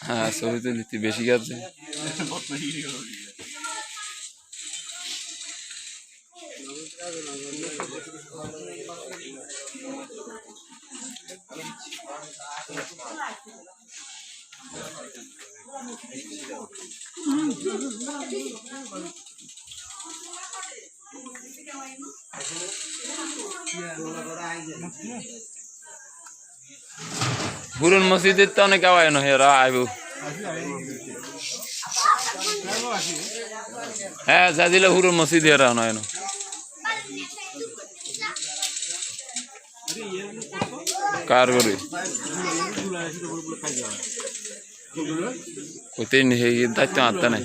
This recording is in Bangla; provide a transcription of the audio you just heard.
হ্যাঁ ছবি তো নিতে বেশি গেছে পুরন মসজিদের তো অনেক আওয়াজ নয় এরা আইব। হ্যাঁ যা পুরন মসজিদ এরা নয় না কার করে ওতেই দায়িত্ব আত্মা নাই।